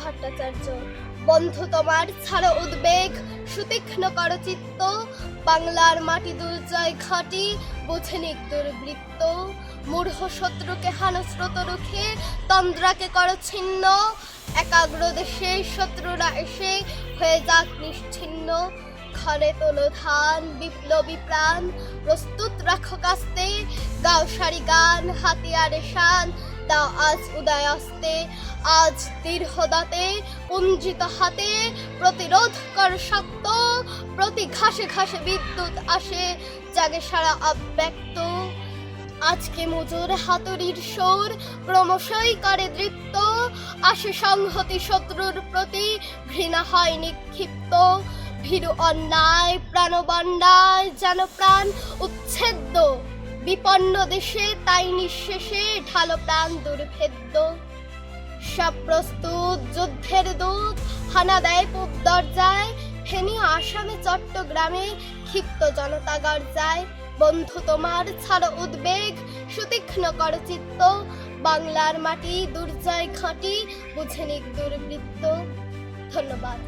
ভট্টাচার্য। বন্ধু তোমার ছাড়ো উদ্বেগ, সুতীক্ষ্ণ করচিত্ত, বাংলার মাটি দুর্জয় ঘাটি, বুঝে দুর্বৃত্ত। মূঢ় শত্রুকে হানস্রোত রুখে, তন্দ্রাকে কর ছিন্ন। একাগ্র দেশে শত্রুরা এসে হয়ে যাক নিশ্চিন্ন ঘরে তোলো ধান, বিপ্লবী প্রাণ, প্রস্তুত রাখো কাস্তে। গাও সারি গান, হাতিয়ারে শান, দাও আজ উদয় আসতে আজ দীর্ঘদাতে পুঞ্জিত হাতে প্রতিরোধ কর শক্ত, প্রতি ঘাসে ঘাসে বিদ্যুৎ আসে, জাগে সারা অব্যক্ত আজকে মজুর হাতুড়ির সোর ক্রমশই করে দৃপ্ত, আসে সংহতি শত্রুর প্রতি, ঘৃণা হয় নিক্ষিপ্ত। ভীরু অন্যায়, প্রাণবন্ডায় যেন প্রাণ উচ্ছেদ্য, বিপন্ন দেশে তাই নিঃশেষে ঢালো প্রাণ দুর্ভেদ্য। সব প্রস্তুত যুদ্ধের দূত হানা দেয় পূব দরজায়, ফেনী আসামে চট্টগ্রামে ক্ষিপ্ত জনতা গর্জায়। বন্ধু তোমার ছাড়ো উদ্বেগ, সুতীক্ষ্ণ কর চিত্ত, বাংলার মাটি দুর্জয় ঘাঁটি, বুঝে নিক দুর্বৃত্ত। ধন্যবাদ।